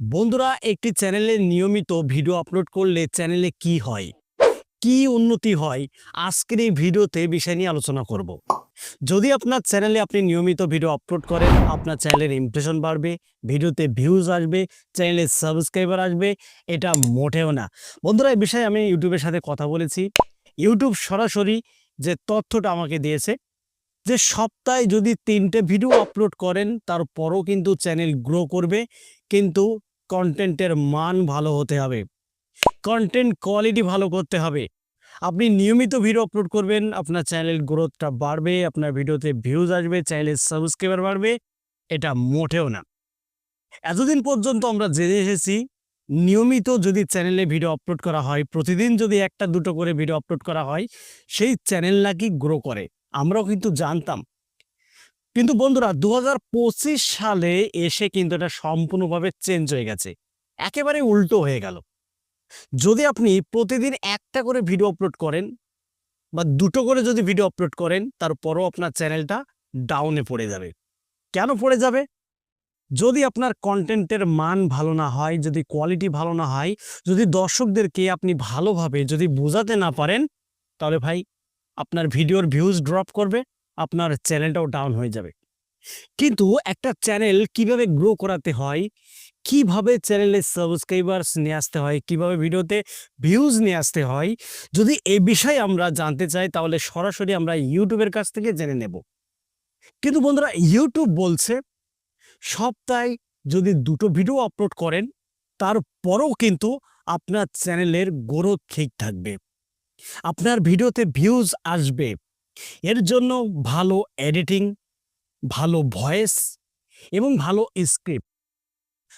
বন্ধুরা, একটি চ্যানেলে নিয়মিত ভিডিও আপলোড করলে চ্যানেলে কি হয়? কি উন্নতি হয়? আজকের এই ভিডিওতে বিষয় নিয়ে আলোচনা করব। যদি আপনার চ্যানেলে আপনি নিয়মিত ভিডিও আপলোড করেন, আপনার চ্যানেলের ইমপ্রেশন বাড়বে, ভিডিওতে ভিউজ আসবে চ্যানেলে সাবস্ক্রাইবার আসবে, এটা মোটেও না। বন্ধুরা, এই বিষয়ে আমি ইউটিউবের সাথে কথা বলেছি। ইউটিউব সরাসরি যে তথ্যটা আমাকে দিয়েছে, যে সপ্তাহে যদি তিনটে ভিডিও আপলোড করেন, তারপরও কিন্তু চ্যানেল গ্রো করবে, কিন্তু কন্টেন্টের মান ভালো হতে হবে। কন্টেন্ট কোয়ালিটি ভালো করতে হবে। আপনি নিয়মিত ভিডিও আপলোড করবেন, আপনার চ্যানেল গ্রোথটা বাড়বে, আপনার ভিডিওতে ভিউজ আসবে চ্যানেলের সাবস্ক্রাইবার বাড়বে, এটা মোটেও না। এতদিন পর্যন্ত আমরা জেনে এসেছি, নিয়মিত যদি চ্যানেলে ভিডিও আপলোড করা হয়, প্রতিদিন যদি একটা দুটো করে ভিডিও আপলোড করা হয়, সেই চ্যানেল নাকি গ্রো করে? আমরাও কিন্তু জানতাম। কিন্তু বন্ধুরা দু হাজার পঁচিশ সালে এসে কিন্তু এটা সম্পূর্ণভাবে চেঞ্জ হয়ে গেছে। একেবারে উল্টো হয়ে গেল। যদি আপনি প্রতিদিন একটা করে ভিডিও আপলোড করেন বা দুটো করে যদি ভিডিও আপলোড করেন, তারপরও আপনার চ্যানেলটা ডাউনে পড়ে যাবে। কেন পড়ে যাবে? যদি আপনার কন্টেন্টের মান ভালো না হয়, যদি কোয়ালিটি ভালো না হয়, যদি দর্শকদেরকে আপনি ভালোভাবে যদি বোঝাতে না পারেন, তাহলে ভাই আপনার ভিডিওর ভিউজ ড্রপ করবে। আপনার চ্যানেলটাও ডাউন হয়ে যাবে। কিন্তু একটা চ্যানেল কীভাবে গ্রো করাতে হয়, কীভাবে চ্যানেলে সাবস্ক্রাইবার্স নিয়ে আসতে হয়, কীভাবে ভিডিওতে ভিউজ নিয়ে আসতে হয়, যদি এ বিষয়ে আমরা জানতে চাই তাহলে সরাসরি আমরা ইউটিউবের কাছ থেকে জেনে নেব। কিন্তু বন্ধুরা ইউটিউব বলছে সপ্তাহে যদি দুটো ভিডিও আপলোড করেন, তারপরও কিন্তু আপনার চ্যানেলের গ্রোথ ঠিক থাকবে। আপনার ভিডিওতে ভিউজ আসবে। এর জন্য ভালো এডিটিং ভালো ভয়েস এবং ভালো স্ক্রিপ্ট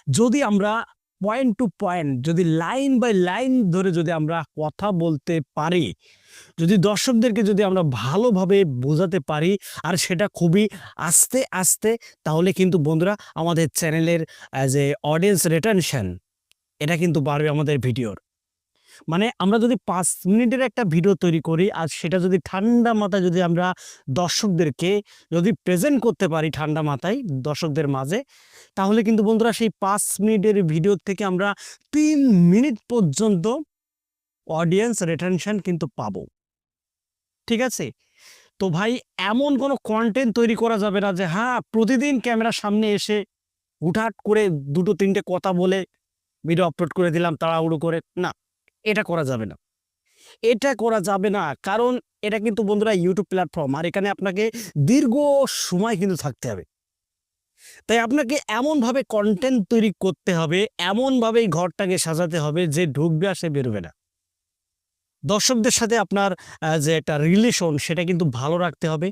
যদি আমরা পয়েন্ট টু পয়েন্ট যদি লাইন বাই লাইন ধরে যদি আমরা কথা বলতে পারি, যদি দর্শকদেরকে যদি আমরা ভালোভাবে বোঝাতে পারি, আর সেটা খুবই আস্তে আস্তে, তাহলে কিন্তু বন্ধুরা আমাদের চ্যানেলের যে অডিয়েন্স রিটেনশন এটা কিন্তু বাড়বে আমাদের ভিডিওর মানে আমরা যদি পাঁচ মিনিটের একটা ভিডিও তৈরি করি আর সেটা যদি ঠান্ডা মাথায় যদি আমরা দর্শকদেরকে যদি প্রেজেন্ট করতে পারি ঠান্ডা মাথায় দর্শকদের মাঝে, তাহলে কিন্তু বন্ধুরা সেই পাঁচ মিনিটের ভিডিও থেকে আমরা তিন মিনিট পর্যন্ত অডিয়েন্স রিটেনশন কিন্তু পাবো। ঠিক আছে? তো ভাই, এমন কোনো কন্টেন্ট তৈরি করা যাবে না যে হ্যাঁ প্রতিদিন ক্যামেরার সামনে এসে হুটহাট করে দুটো তিনটে কথা বলে ভিডিও আপলোড করে দিলাম, তাড়াহুড়ো করে। না। এটা করা যাবে না। এটা করা যাবে না, কারণ এটা কিন্তু বন্ধুরা ইউটিউব প্ল্যাটফর্ম আর এখানে আপনাকে দীর্ঘ সময় কিন্তু থাকতে হবে। তাই আপনাকে এমনভাবে কন্টেন্ট তৈরি করতে হবে, এমনভাবেই ঘরটাকে সাজাতে হবে যে ঢুকবে আর সে বেরোবে না। দর্শকদের সাথে আপনার যে একটা রিলেশন সেটা কিন্তু ভালো রাখতে হবে।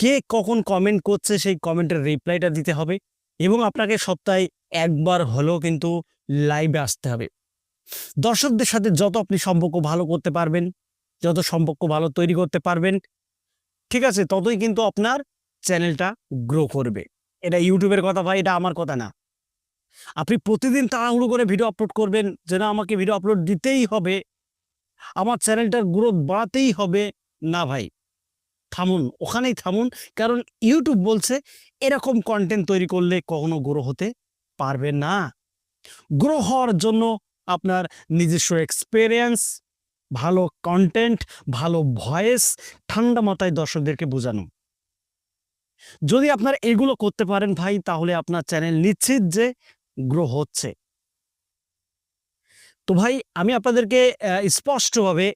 কে কখন কমেন্ট করছে, সেই কমেন্টের রিপ্লাইটা দিতে হবে এবং আপনাকে সপ্তাহে একবার হলেও কিন্তু লাইভে আসতে হবে। দর্শকদের সাথে যত আপনি সম্পর্ক ভালো করতে পারবেন, যত সম্পর্ক ভালো তৈরি করতে পারবেন, ঠিক আছে, ততই কিন্তু আপনার চ্যানেলটা গ্রো করবে। এটা ইউটিউবের কথা ভাই, এটা আমার কথা না। আপনি প্রতিদিন তাড়াহুড়ো করে ভিডিও আপলোড করবেন যে না আমাকে ভিডিও আপলোড দিতেই হবে, আমার চ্যানেলটার গ্রোথ বাড়াতেই হবে। না ভাই, থামুন, ওখানেই থামুন, কারণ ইউটিউব বলছে এরকম কন্টেন্ট তৈরি করলে কখনো গ্রো হতে পারবে না। গ্রো হওয়ার জন্য আপনার নিজস্ব এক্সপেরিয়েন্স ভালো কন্টেন্ট ভালো ভয়েস ঠান্ডা মাথায় দর্শকদেরকে বোঝানো। যদি আপনার এগুলো করতে পারেন ভাই, তাহলে আপনার চ্যানেল নিশ্চিত যে গ্রো হচ্ছে। তো ভাই, আমি আপনাদেরকে স্পষ্টভাবে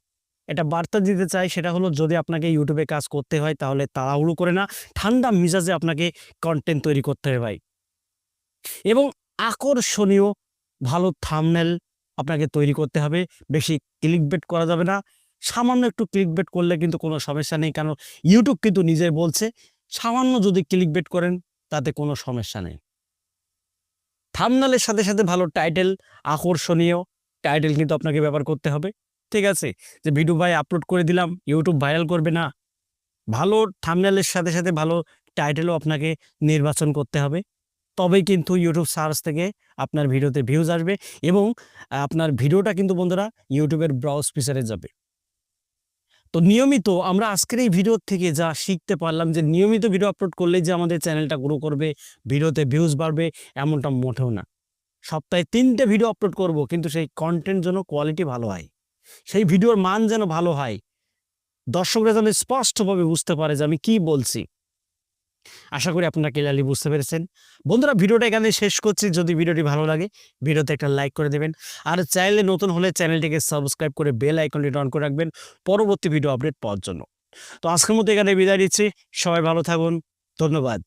এটা বার্তা দিতে চাই, সেটা হলো যদি আপনাকে ইউটিউবে কাজ করতে হয়, তাহলে তাড়াহুড়ো করে না, ঠান্ডা মিজাজে আপনাকে কন্টেন্ট তৈরি করতে হবে ভাই। এবং আকর্ষণীয় ভালো থামনেল আপনাকে তৈরি করতে হবে। বেশি ক্লিক বেট করা যাবে না। সামান্য একটু ক্লিক বেট করলে কিন্তু কোনো সমস্যা নেই। কারণ ইউটিউব কিন্তু নিজে বলছে, সামান্য যদি ক্লিক বেট করেন, তাতে কোনো সমস্যা নেই। থামনালের সাথে সাথে ভালো টাইটেল আকর্ষণীয়। টাইটেল কিন্তু আপনাকে ব্যবহার করতে হবে। ঠিক আছে? যে ভিডিও ভাই আপলোড করে দিলাম ইউটিউব ভাইরাল করবে না। ভালো থামনালের সাথে সাথে ভালো টাইটেলও আপনাকে নির্বাচন করতে হবে। তবেই কিন্তু ইউটিউব সার্চ থেকে আপনার ভিডিওতে ভিউজ আসবে এবং আপনার ভিডিওটা কিন্তু বন্ধুরা ইউটিউবের ব্রাউজ ফিচারে যাবে। তো নিয়মিত আমরা আজকের এই ভিডিও থেকে যা শিখতে পারলাম যে নিয়মিত ভিডিও আপলোড করলে যে আমাদের চ্যানেলটা গ্রো করবে, ভিডিওতে ভিউজ বাড়বে, এমনটা মোটেও না। সপ্তাহে তিনটে ভিডিও আপলোড করব কিন্তু সেই কন্টেন্ট যেন কোয়ালিটি ভালো হয়, সেই ভিডিওর মান যেন ভালো হয়, দর্শকরা যেন স্পষ্টভাবে বুঝতে পারে যে আমি কি বলছি। আশা করি আপনারা ক্লিয়ারলি বুঝতে পেরেছেন। বন্ধুরা, ভিডিওটা এখানে শেষ করছি। যদি ভিডিওটি ভালো লাগে, ভিডিওতে একটা লাইক করে দেবেন। আর চ্যানেলে নতুন হলে চ্যানেলটিকে সাবস্ক্রাইব করে বেল আইকনটি অন করে রাখবেন পরবর্তী ভিডিও আপডেট পাওয়ার জন্য। তো আজকের মতো এখানে বিদায় দিচ্ছি সবাই ভালো থাকুন। ধন্যবাদ।